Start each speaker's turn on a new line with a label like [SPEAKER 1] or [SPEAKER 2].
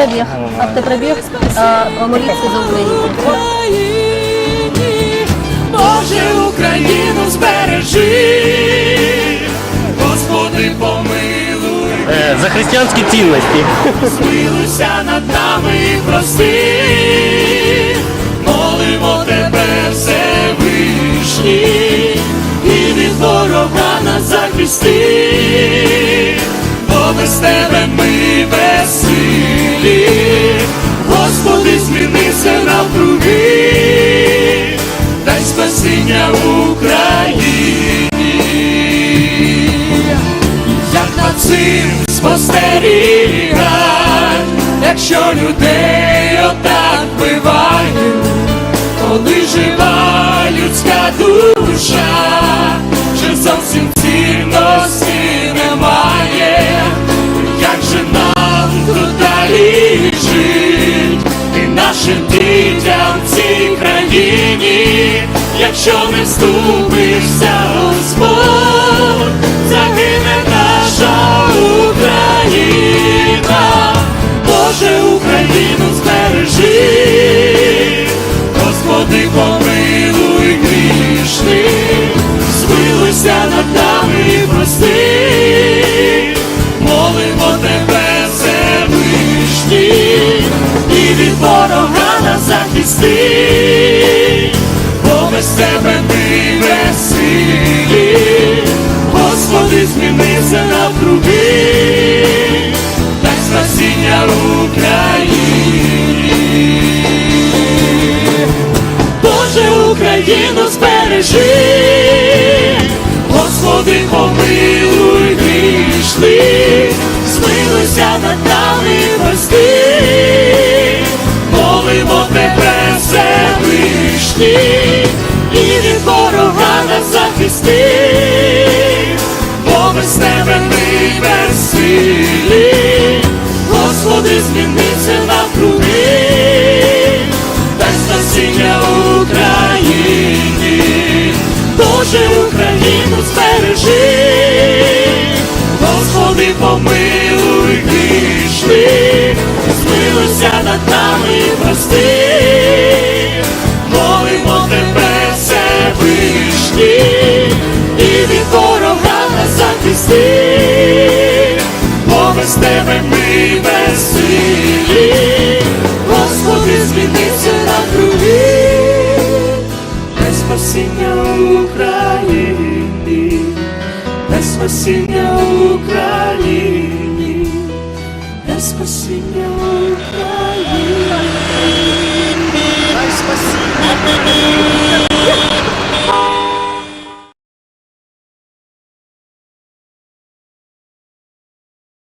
[SPEAKER 1] Автопробіг. Автопробіг. Моліться за Україну.
[SPEAKER 2] Україні, Боже, Україну збережи, Господи, помилуй,
[SPEAKER 3] Е, За християнські цінності.
[SPEAKER 2] смилуйся над нами і прости, молимо тебе, Всевишній, і від ворога нас захисти, бо без тебе ми безсилі, Господи, змінися навкруги, дай спасіння Україні. Як над цим спостерігать, якщо людей отак вбивають, коли жива якщо не вступишся, Господь, загине наша Україна, Боже, Україну збережи, Господи, помилуй грішних, змилуйся над нами і прости, молимо тебе, Всевишній, і від ворога нас захисти, змінися навкруги, так спасіння Україні. Боже, Україну збережи, Господи, помилуй грішних, змилися над Боже, Україну збережи, Господи, помилуй грішних, змилуйся над нами, прости, Україні, де спасіння Україні, де спасіння Україні.
[SPEAKER 4] Дай спасибо.